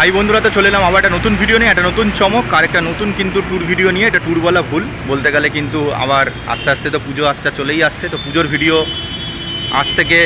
High বন্ধুরা, তো চলে এলাম আবার একটা নতুন ভিডিও নিয়ে, একটা নতুন চমক আর একটা নতুন কিন্তু ট্যুর ভিডিও নিয়ে এটা ট্যুর বলা ভুল। বলতে গেলে কিন্তু আবার আস্তে আস্তে তো পুজো আসতে চলেই আসছে। তো পুজোর ভিডিও আজ থেকে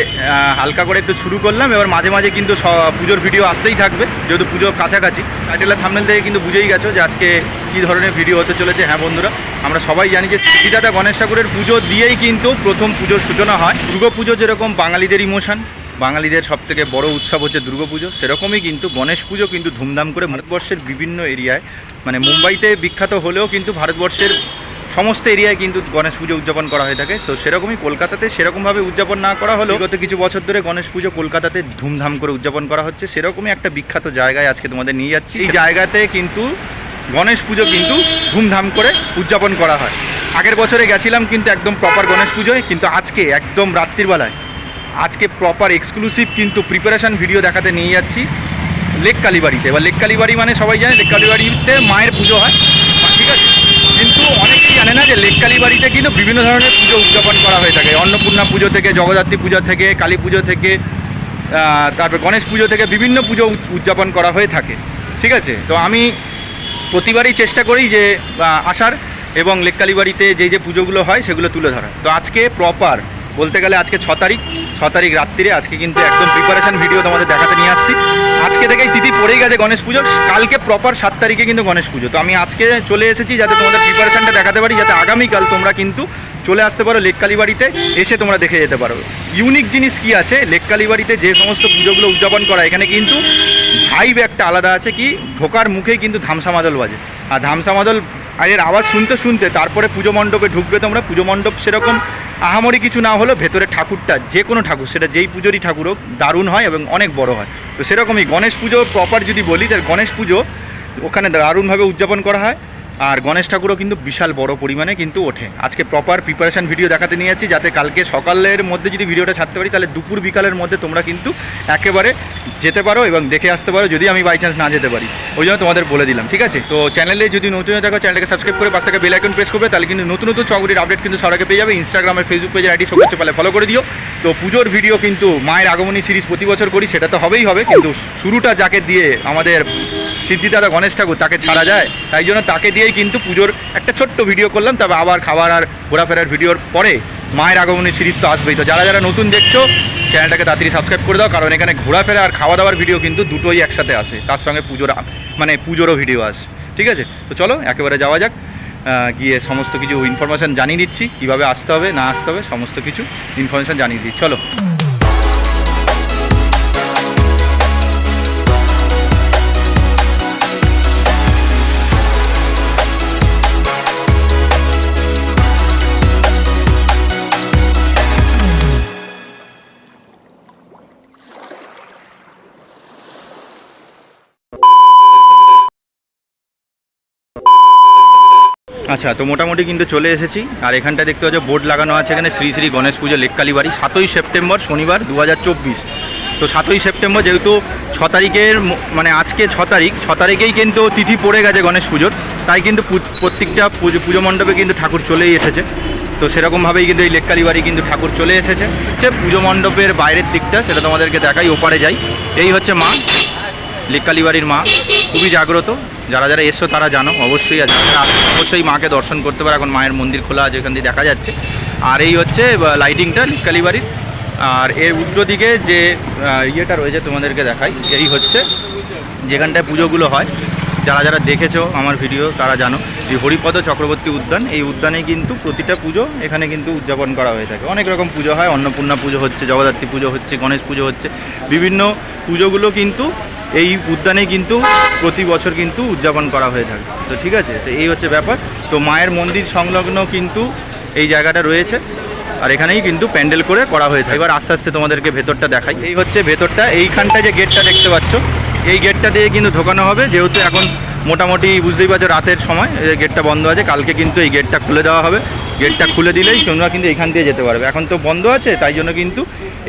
হালকা করে একটু শুরু করলাম। এবার মাঝে মাঝে কিন্তু পুজোর ভিডিও আসতেই থাকবে, যেহেতু পুজো কাছাকাছি। টাইটেলের থামনেল থেকে কিন্তু বুঝেই গেছো যে আজকে কী ধরনের ভিডিও হতে চলেছে। হ্যাঁ বন্ধুরা, আমরা সবাই জানি যে শ্রীদাদা গণেশ ঠাকুরের পুজো দিয়েই কিন্তু প্রথম পুজোর সূচনা হয়। দুর্গাপুজো যেরকম বাঙালিদের ইমোশন বাঙালিদের সব থেকে বড় উৎসব হচ্ছে দুর্গাপুজো সেরকমই কিন্তু গণেশ পুজো কিন্তু ধুমধাম করে ভারতবর্ষের বিভিন্ন এরিয়ায় মানে মুম্বাইতে বিখ্যাত হলেও কিন্তু ভারতবর্ষের সমস্ত এরিয়ায় কিন্তু গণেশ পুজো উদযাপন করা হয়ে থাকে। তো সেরকমই কলকাতাতে সেরকমভাবে উদযাপন না করা হলেও গত কিছু বছর ধরে গণেশ পুজো কলকাতাতে ধুমধাম করে উদযাপন করা হচ্ছে। সেরকমই একটা বিখ্যাত জায়গায় আজকে তোমাদের নিয়ে যাচ্ছি। এই জায়গাতে কিন্তু গণেশ পুজো কিন্তু ধুমধাম করে উদযাপন করা হয়। আগের বছরে গেছিলাম কিন্তু একদম প্রপার গণেশ পুজোয়, কিন্তু আজকে একদম রাত্রিবেলায় আজকে প্রপার এক্সক্লুসিভ কিন্তু প্রিপারেশান ভিডিও দেখাতে নিয়ে যাচ্ছি লেক কালীবাড়িতে এবার লেক কালীবাড়ি মানে সবাই জানে লেক কালীবাড়িতে মায়ের পুজো হয়। ঠিক আছে। কিন্তু অনেকেই জানে না যে লেক কালীবাড়িতে কিন্তু বিভিন্ন ধরনের পুজো উদযাপন করা হয়ে থাকে। অন্নপূর্ণা পুজো থেকে, জগদ্ধাত্রী পুজো থেকে, কালী পুজো থেকে তারপর গণেশ পুজো থেকে বিভিন্ন পুজো উদ- উদযাপন করা হয়ে থাকে। ঠিক আছে? তো আমি প্রতিবারই চেষ্টা করি যে আসার এবং লেক কালীবাড়িতে যে যে পুজোগুলো হয় সেগুলো তুলে ধরা তো আজকে প্রপার বলতে গেলে আজকে ছ তারিখ ছ তারিখ রাত্রিরে আজকে কিন্তু একদম প্রিপারেশন ভিডিও তোমাদের দেখাতে নিয়ে আসছি। আজকে থেকেই তিথি পড়েই গেছে গণেশ পুজোর কালকে প্রপার সাত তারিখে কিন্তু গণেশ পুজো। তো আমি আজকে চলে এসেছি যাতে তোমাদের প্রিপারেশানটা দেখাতে পারি, যাতে আগামীকাল তোমরা কিন্তু চলে আসতে পারো লেক কালীবাড়িতে এসে তোমরা দেখে যেতে পারো। ইউনিক জিনিস কি আছে? লেক কালীবাড়িতে যে সমস্ত পুজোগুলো উদযাপন করা, এখানে কিন্তু ভাইব একটা আলাদা আছে কি, ঢোকার মুখেই কিন্তু ধামসা মাদল বাজে। আর ধামসা মাদল আর এর আওয়াজ শুনতে শুনতে তারপরে পুজো মণ্ডপে ঢুকবে তোমরা। পুজো মণ্ডপ সেরকম আহামরি কিছু না হলেও ভেতরে ঠাকুরটা, যে কোনো ঠাকুর, সেটা যেই পুজোরই ঠাকুর হোক, দারুণ হয় এবং অনেক বড় হয়। তো সেরকমই গণেশ পুজো প্রপার যদি বলি, তাহলে গণেশ পুজো ওখানে দারুণভাবে উদযাপন করা হয়। আর গণেশ ঠাকুরও কিন্তু বিশাল বড় পরিমাণে কিন্তু ওঠে। আজকে প্রপার প্রিপারেশান ভিডিও দেখাতে নিয়ে যাচ্ছি যাতে কালকে সকালের মধ্যে যদি ভিডিওটা ছাড়তে পারি, তাহলে দুপুর বিকালের মধ্যে তোমরা কিন্তু একেবারে যেতে পারো এবং দেখে আসতে পারো, যদি আমি বাই চান্স না যেতে পারি। ওই জন্য তোমাদের বলে দিলাম, ঠিক আছে? তো চ্যানেলে যদি নতুন থাকো চ্যানেলটাকে সাবস্ক্রাইব করে পাশ থেকে বেল আইকন প্রেস করবে, তাহলে কিন্তু নতুন নতুন চকরির আপডেট কিন্তু সবার পেয়ে যাবে। ইনস্টাগ্রামে ফেসবুক পেজের আইডি করতে পারলে ফলো করে দিও। তো পুজোর ভিডিও কিন্তু মায়ের আগমনী সিরিজ প্রতি বছর করি, সেটা তো হবেই হবে, কিন্তু শুরুটা যাকে দিয়ে আমাদের সিদ্ধিদাদা গণেশ ঠাকুর, তাকে ছাড়া যায়। তাই জন্য তাকে দিয়েই কিন্তু পুজোর একটা ছোট্ট ভিডিও করলাম। তবে আবার খাবার আর ঘোরাফেরার ভিডিওর পরে মায়ের আগমনী সিরিজ তো আসবেই। তো যারা যারা নতুন দেখছ, চ্যানেলটাকে তাড়াতাড়ি সাবস্ক্রাইব করে দাও, কারণ এখানে ঘোরাফেরা আর খাওয়া দাওয়ার ভিডিও কিন্তু দুটোই একসাথে আসে। তার সঙ্গে পুজোর মানে পুজোরও ভিডিও আসে। ঠিক আছে? তো চলো, একেবারে যাওয়া যাক। গিয়ে সমস্ত কিছু ইনফরমেশান জানিয়ে দিচ্ছি। কীভাবে আসতে হবে, না আসতে হবে, সমস্ত কিছু ইনফরমেশান জানিয়ে দিচ্ছি। চলো। আচ্ছা তো মোটামুটি কিন্তু চলে এসেছি। আর এখানটা দেখতে পাচ্ছ, বোর্ড লাগানো আছে এখানে, শ্রী শ্রী গণেশ পুজো লেককালী বাড়ি সাতই সেপ্টেম্বর শনিবার দু হাজার চব্বিশ। তো সাতই সেপ্টেম্বর যেহেতু ছ তারিখের মানে আজকে ছ তারিখ, ছ তারিখেই কিন্তু তিথি পড়ে গেছে গণেশ পুজোর। তাই কিন্তু প্রত্যেকটা পুজো পুজো মণ্ডপে কিন্তু ঠাকুর চলেই এসেছে। তো সেরকমভাবেই কিন্তু এই লেককালী বাড়ি কিন্তু ঠাকুর চলে এসেছে। হচ্ছে পুজো মণ্ডপের বাইরের দিকটা, সেটা তোমাদেরকে দেখাই, ওপারে যাই। এই হচ্ছে মা লিকালি বাড়ির মা, খুবই জাগ্রত। যারা যারা এসছো তারা জানো, অবশ্যই আর যারা অবশ্যই মাকে দর্শন করতে পারে। এখন মায়ের মন্দির খোলা আছে, এখান দিয়ে দেখা যাচ্ছে। আর এই হচ্ছে লাইটিংটা লিকালি বাড়ির আর এর উল্টো দিকে যে ইয়েটা রয়েছে তোমাদেরকে দেখাই, এই হচ্ছে যেখানটায় পুজোগুলো হয়। যারা যারা দেখেছ আমার ভিডিও, তারা জানো যে হরিপদ চক্রবর্তী উদ্যান। এই উদ্যানে কিন্তু প্রতিটা পুজো এখানে কিন্তু উদযাপন করা হয়ে থাকে। অনেক রকম পুজো হয়। অন্নপূর্ণা পুজো হচ্ছে, জগদ্ধাত্রী পুজো হচ্ছে, গণেশ পুজো হচ্ছে। বিভিন্ন পুজোগুলো কিন্তু এই উদ্যানে কিন্তু প্রতি বছর কিন্তু উদযাপন করা হয়ে থাকে। তো ঠিক আছে, তো এই হচ্ছে ব্যাপার। তো মায়ের মন্দির সংলগ্ন কিন্তু এই জায়গাটা রয়েছে আর এখানেই কিন্তু প্যান্ডেল করে করা হয়েছে এবার আস্তে আস্তে তোমাদেরকে ভেতরটা দেখাই। এই হচ্ছে ভেতরটা। এইখানটায় যে গেটটা দেখতে পাচ্ছ, এই গেটটা দিয়ে কিন্তু ঢোকানো হবে। যেহেতু এখন মোটামুটি বুঝতেই পারছ রাতের সময় গেটটা বন্ধ আছে। কালকে কিন্তু এই গেটটা খুলে দেওয়া হবে। গেটটা খুলে দিলেই তোমরা কিন্তু এখান দিয়ে যেতে পারবে। এখন তো বন্ধ আছে, তাই জন্য কিন্তু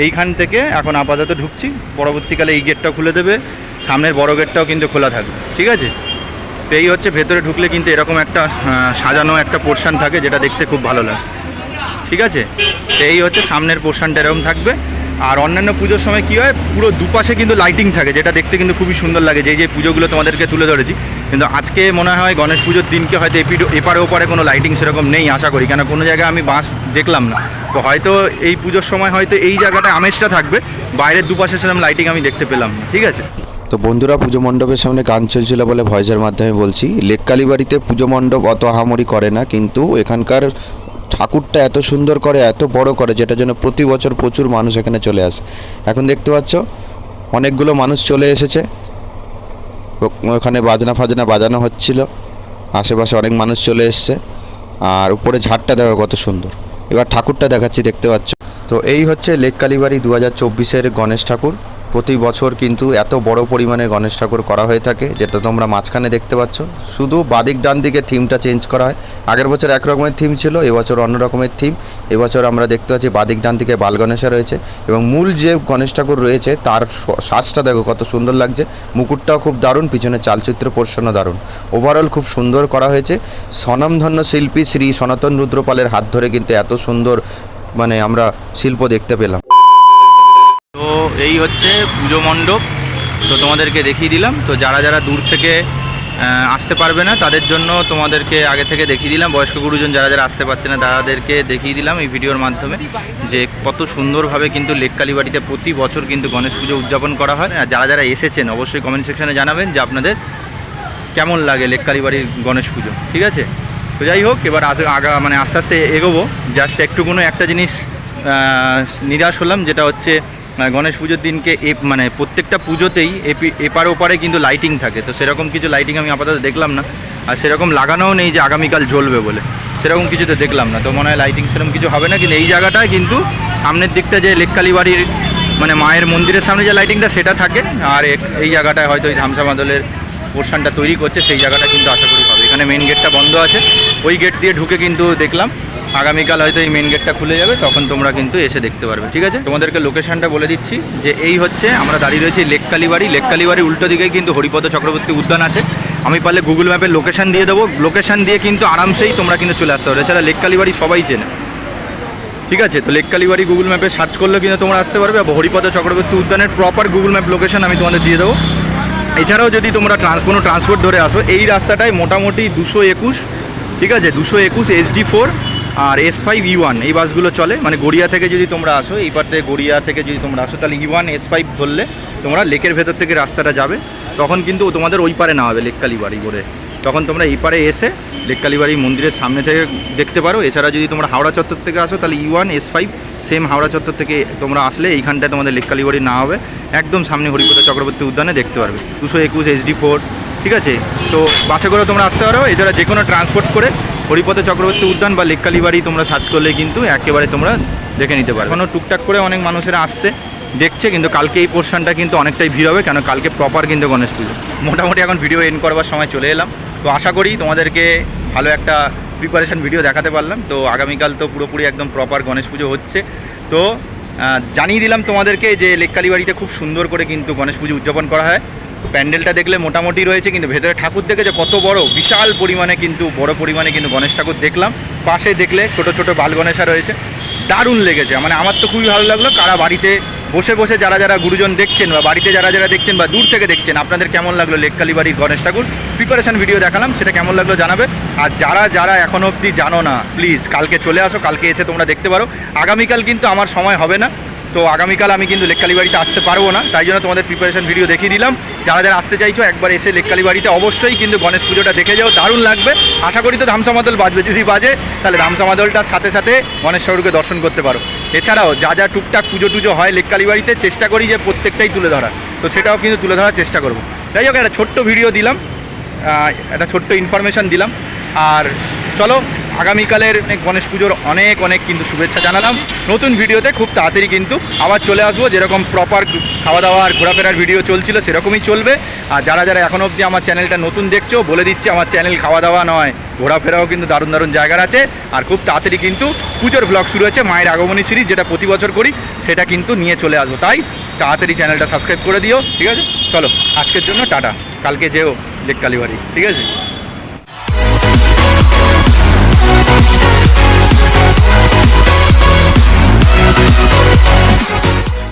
এইখান থেকে এখন আপাতত ঢুকছি। পরবর্তীকালে এই গেটটা খুলে দেবে, সামনের বড় গেটটাও কিন্তু খোলা থাকবে, ঠিক আছে? তো এই হচ্ছে ভেতরে ঢুকলে কিন্তু এরকম একটা সাজানো একটা পোর্শান থাকে, যেটা দেখতে খুব ভালো লাগে, ঠিক আছে? তো এই হচ্ছে সামনের পোর্শানটা এরকম থাকবে। আর অন্যান্য পুজোর সময় কী হয়, পুরো দুপাশে কিন্তু লাইটিং থাকে, যেটা দেখতে কিন্তু খুবই সুন্দর লাগে। যে যে পুজোগুলো তোমাদেরকে তুলে ধরেছি। কিন্তু আজকে মনে হয় গণেশ পুজোর দিনকে হয়তো এপি এপারে ওপারে কোনো লাইটিং সেরকম নেই, আশা করি। কেন, কোনো জায়গায় আমি বাস দেখলাম না। তো হয়তো এই পুজোর সময় হয়তো এই জায়গাটা আমেজটা থাকবে, বাইরের দুপাশে সেরকম লাইটিং আমি দেখতে পেলাম না, ঠিক আছে? তো বন্ধুরা, পুজো মণ্ডপের সামনে গান চলছিল বলে ভয়েসের মাধ্যমে বলছি। লেক কালীবাড়িতে পুজো মণ্ডপ অত আহামরি করে না, কিন্তু এখানকার ঠাকুরটা এত সুন্দর করে, এত বড় করে যেটার জন্য প্রতি বছর প্রচুর মানুষ এখানে চলে আসে। এখন দেখতে পাচ্ছ, অনেকগুলো মানুষ চলে এসেছে। ওখানে বাজনা ফাজনা বাজানো হচ্ছিল। আশেপাশে অনেক মানুষ চলে এসছে। আর উপরে ঝাড়টা দেখো কত সুন্দর। এবার ঠাকুরটা দেখাচ্ছি, দেখতে পাচ্ছ। তো এই হচ্ছে লেক কালীবাড়ি দু হাজার চব্বিশের গণেশ ঠাকুর। প্রতি বছর কিন্তু এত বড় পরিমাণে গণেশ ঠাকুর করা হয়ে থাকে, যেটা তোমরা মাঝখানে দেখতে পাচ্ছ। শুধু বাদিক ডান দিকে থিমটা চেঞ্জ করা হয়। আগের বছর এক রকমের থিম ছিল, এবছর অন্য রকমের থিম এবছর আমরা দেখতে পাচ্ছি বাদিক ডান দিকে বাল গণেশা রয়েছে এবং মূল যে গণেশ ঠাকুর রয়েছে, তার সাজটা দেখো কত সুন্দর লাগছে। মুকুটটাও খুব দারুণ, পিছনে চালচিত্র পোর্শনও দারুণ। ওভারঅল খুব সুন্দর করা হয়েছে। স্বনামধন্য শিল্পী শ্রী সনাতন রুদ্রপালের হাত ধরে কিন্তু এত সুন্দর মানে আমরা শিল্প দেখতে পেলাম। এই হচ্ছে পুজো মণ্ডপ। তো তোমাদেরকে দেখিয়ে দিলাম। তো যারা যারা দূর থেকে আসতে পারবে না, তাদের জন্য তোমাদেরকে আগে থেকে দেখিয়ে দিলাম। বয়স্ক গুরুজন যারা যারা আসতে পারছে না, তাদেরকে দেখিয়ে দিলাম এই ভিডিওর মাধ্যমে। যে কত সুন্দরভাবে কিন্তু লেক কালীবাড়িতে প্রতি বছর কিন্তু গণেশ পুজো উদযাপন করা হয়। আর যারা যারা এসেছেন, অবশ্যই কমেন্ট সেকশানে জানাবেন যে আপনাদের কেমন লাগে লেক কালীবাড়ির গণেশ পুজো। ঠিক আছে? তো যাই হোক, এবার আগা মানে আস্তে আস্তে এগোবো। জাস্ট একটুকুনো একটা জিনিস নিরাশ হলাম, যেটা হচ্ছে গণেশ পুজোর দিনকে এ মানে প্রত্যেকটা পুজোতেই এপি এপারে ওপারে কিন্তু লাইটিং থাকে। তো সেরকম কিছু লাইটিং আমি আপাতত দেখলাম না। আর সেরকম লাগানোও নেই যে আগামীকাল জ্বলবে বলে। সেরকম কিছু তো দেখলাম না। তো মনে হয় লাইটিং সেরকম কিছু হবে না। কিন্তু এই জায়গাটায় কিন্তু সামনের দিকটা যে লেক কালীবাড়ির মানে মায়ের মন্দিরের সামনে যে লাইটিংটা সেটা থাকে। আর এই জায়গাটায় হয়তো ওই ধামসা মাদলের পোর্শনটা তৈরি করছে। সেই জায়গাটা কিন্তু আশা করি হবে। এখানে মেন গেটটা বন্ধ আছে। ওই গেট দিয়ে ঢুকে কিন্তু দেখলাম। আগামীকাল হয়তো এই মেন গেটটা খুলে যাবে, তখন তোমরা কিন্তু এসে দেখতে পারবে, ঠিক আছে? তোমাদেরকে লোকেশনটা বলে দিচ্ছি যে এই হচ্ছে, আমরা দাঁড়িয়ে রয়েছি লেক কালীবাড়ি লেক কালীবাড়ির উল্টো দিকে কিন্তু হরিপদ চক্রবর্তী উদ্যান আছে। আমি পারলে গুগল ম্যাপের লোকেশান দিয়ে দেবো। লোকেশন দিয়ে কিন্তু আরামসেই তোমরা কিন্তু চলে আসতে পারো। এছাড়া লেক কালীবাড়ি সবাই চেনে। ঠিক আছে? তো লেক কালীবাড়ি গুগল ম্যাপে সার্চ করলে কিন্তু তোমরা আসতে পারবে। হরিপদ চক্রবর্তী উদ্যানের প্রপার গুগল ম্যাপ লোকেশান আমি তোমাদের দিয়ে দেবো। এছাড়াও যদি তোমরা কোনো ট্রান্সপোর্ট ধরে আসো, এই রাস্তাটায় মোটামুটি দুশো একুশ, ঠিক আছে? দুশো একুশ এসডি ফোর আর এস ফাইভ ই ওয়ান এই বাসগুলো চলে। মানে গড়িয়া থেকে যদি তোমরা আসো, এই পার থেকে গড়িয়া থেকে যদি তোমরা আসো, তাহলে ই ওয়ান এস ফাইভ ধরলে তোমরা লেকের ভেতর থেকে রাস্তাটা যাবে। তখন কিন্তু তোমাদের ওই পারে না হবে লেক কালীবাড়ি করে তখন তোমরা এই পারে এসে লেক কালীবাড়ি মন্দিরের সামনে থেকে দেখতে পারো। এছাড়া যদি তোমরা হাওড়া চত্বর থেকে আসো, তাহলে E one S five same Howrah চত্বর থেকে তোমরা আসলে এইখানটায় তোমাদের লেক কালীবাড়ি না হবে একদম সামনে হরিপদ চক্রবর্তী উদ্যানে দেখতে পারবে। দুশো একুশ এইচডি ফোর ঠিক আছে? তো বাসে করে তোমরা আসতে পারো। এছাড়া যে কোনো ট্রান্সপোর্ট করে হরিপদ চক্রবর্তী উদ্যান বা লেক কালীবাড়ি তোমরা সার্চ করলে কিন্তু একেবারে তোমরা দেখে নিতে পারো এখনও টুকটাক করে অনেক মানুষেরা আসছে, দেখছে, কিন্তু কালকে এই পোর্শনটা কিন্তু অনেকটাই ভিড় হবে, কেন কালকে প্রপার কিন্তু গণেশ পুজো। মোটামুটি এখন ভিডিও এন্ড করবার সময় চলে এলাম। তো আশা করি তোমাদেরকে ভালো একটা প্রিপারেশন ভিডিও দেখাতে পারলাম। তো আগামীকাল তো পুরোপুরি একদম প্রপার গণেশ পুজো হচ্ছে। তো জানিয়ে দিলাম তোমাদেরকে যে লেক কালীবাড়িতে খুব সুন্দর করে কিন্তু গণেশ পুজো উদযাপন করা হয়। প্যান্ডেলটা দেখলে মোটামুটি রয়েছে, কিন্তু ভেতরে ঠাকুর দেখে যে কত বড়, বিশাল পরিমাণে কিন্তু, বড় পরিমাণে কিন্তু গণেশ ঠাকুর দেখলাম। পাশে দেখলে ছোট ছোট বাল গণেশা রয়েছে। দারুণ লেগেছে মানে আমার তো খুবই ভালো লাগল, কারা বাড়িতে বসে বসে যারা যারা গুরুজন দেখছেন বা বাড়িতে যারা যারা দেখছেন বা দূর থেকে দেখছেন, আপনাদের কেমন লাগল লেক কালীবাড়ির গণেশ ঠাকুর? প্রিপারেশন ভিডিও দেখালাম, সেটা কেমন লাগল জানাবে। আর যারা যারা এখনও অবধি জানো না প্লিজ কালকে চলে আসো, কালকে এসে তোমরা দেখতে পারো। আগামীকাল কিন্তু আমার সময় হবে না। তো আগামীকাল আমি কিন্তু লেককালি বাড়িতে আসতে পারব না, তাই জন্য তোমাদের প্রিপারেশন ভিডিও দেখিয়ে দিলাম। যারা যারা আসতে চাইছো, একবার এসে লেককালি বাড়িতে অবশ্যই কিন্তু গণেশ পুজোটা দেখে যাও, দারুণ লাগবে। আশা করি তো ধামসামাদল বাজবে, যদি বাজে, তাহলে ধামসামাদলটার সাথে সাথে গণেশ ঠাকুরকে দর্শন করতে পারো। এছাড়াও যা যা টুকটাক পুজো টুজো হয় লেককালি বাড়িতে চেষ্টা করি যে প্রত্যেকটাই তুলে ধরা তো সেটাও কিন্তু তুলে ধরার চেষ্টা করব। যাই হোক, একটা ছোট্ট ভিডিও দিলাম একটা ছোট্ট ইনফরমেশন দিলাম। আর চলো আগামীকালের গণেশ পুজোর অনেক অনেক কিন্তু শুভেচ্ছা জানালাম। নতুন ভিডিওতে খুব তাড়াতাড়ি কিন্তু আবার চলে আসব। যেরকম প্রপার খাওয়া দাওয়া আর ঘোরাফেরার ভিডিও চলছিল, সেরকমই চলবে। আর যারা যারা এখন অবধি আমার চ্যানেলটা নতুন দেখছ, বলে দিচ্ছি আমার চ্যানেল খাওয়া দাওয়া নয়, ঘোরাফেরাও কিন্তু দারুণ দারুণ জায়গার আছে। আর খুব তাড়াতাড়ি কিন্তু পুজোর ব্লগ শুরু হয়েছে, মায়ের আগমনী সিরিজ যেটা প্রতি বছর করি, সেটা কিন্তু নিয়ে চলে আসব। তাই তাড়াতাড়ি চ্যানেলটা সাবস্ক্রাইব করে দিও, ঠিক আছে? চলো, আজকের জন্য টাটা। কালকে যেও লেক কালীবাড়ি ঠিক আছে?